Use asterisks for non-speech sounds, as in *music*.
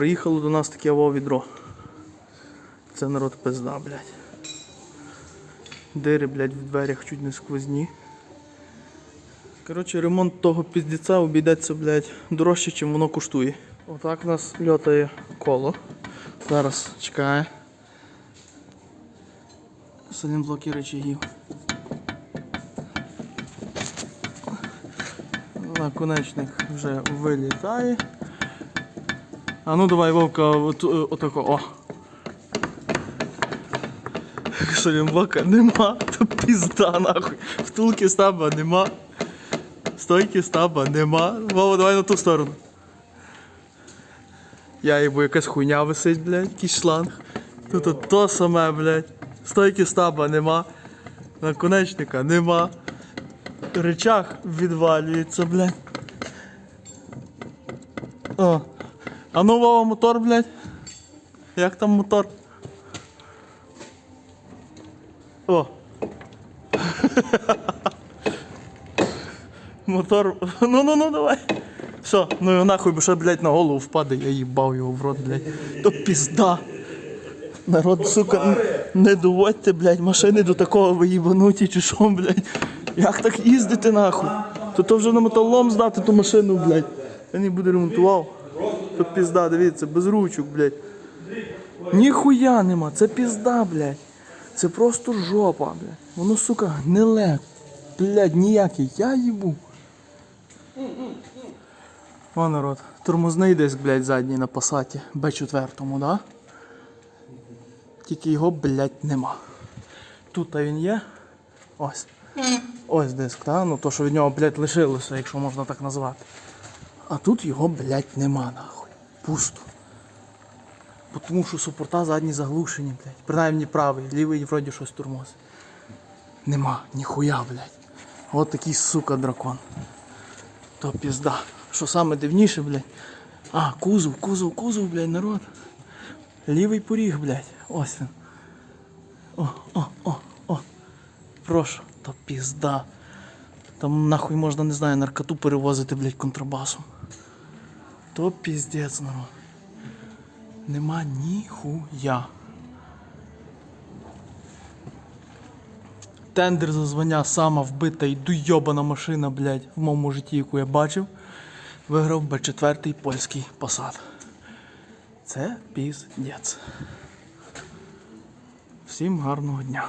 Приїхало до нас таке во відро. Це народ пизда, блядь. Дири, блядь, в дверях чуть не сквозні. Коротше, ремонт того піздеця обійдеться, блядь, дорожче, чим воно коштує. Отак у нас льотає коло. Зараз чекає. Салінблоки речагів. Наконечник вже вилітає. А ну давай, Вовка, от, е, отако, о. Салінблока нема, то пізда нахуй. Втулки стаба нема. Стойки стаба нема. Вова, давай на ту сторону. Я їбу якась хуйня висить, блядь, якийсь шланг. Тут от то саме, блядь. Стойки стаба нема. Наконечника нема. Речах відвалюється, блядь. О. А ну Вова, мотор, блядь. Як там мотор? О. *laughs* Мотор. Ну ну ну давай. Все, ну його нахуй, бо ще, блядь, на голову впаде, я їбав його в рот, блядь. То пізда. Народ, сука, не доводьте, блядь, машини до такого виїбануті чи що, блядь. Як так їздити нахуй? То то вже на металолом здати ту машину, блядь. Я не буде ремонтував. То пізда, дивіться, без ручок, блядь. Ніхуя нема, це пізда, блядь. Це просто жопа, блядь. Воно, сука, гниле. Блядь, ніякий, я їбу. О, народ, тормозний диск, блядь, задній на пасаті. Б4, да? Тільки його, блядь, нема. Тут він є. Ось. Ось диск, так? Ну то, що від нього, блядь, лишилося, якщо можна так назвати. А тут його, блядь, нема, нахуй. Пусто. Тому що супорта задні заглушені, блядь. Принаймні правий, лівий вроді щось тормозить. Нема, ніхуя, блядь. От такий сука дракон. То пізда. Що саме дивніше, блядь. А, кузов, кузов, кузов, блядь, народ. Лівий поріг, блядь. Ось він. О, о, о, о. Прошу, то пізда. Там нахуй можна, не знаю, наркоту перевозити, блядь, контрабасом. То піздець, народ. Нема ніхуя. Тендер за звання сама вбита і дуйобана машина, блядь, в моєму житті, яку я бачив. Виграв Б4 польський посад. Це піздець. Всім гарного дня.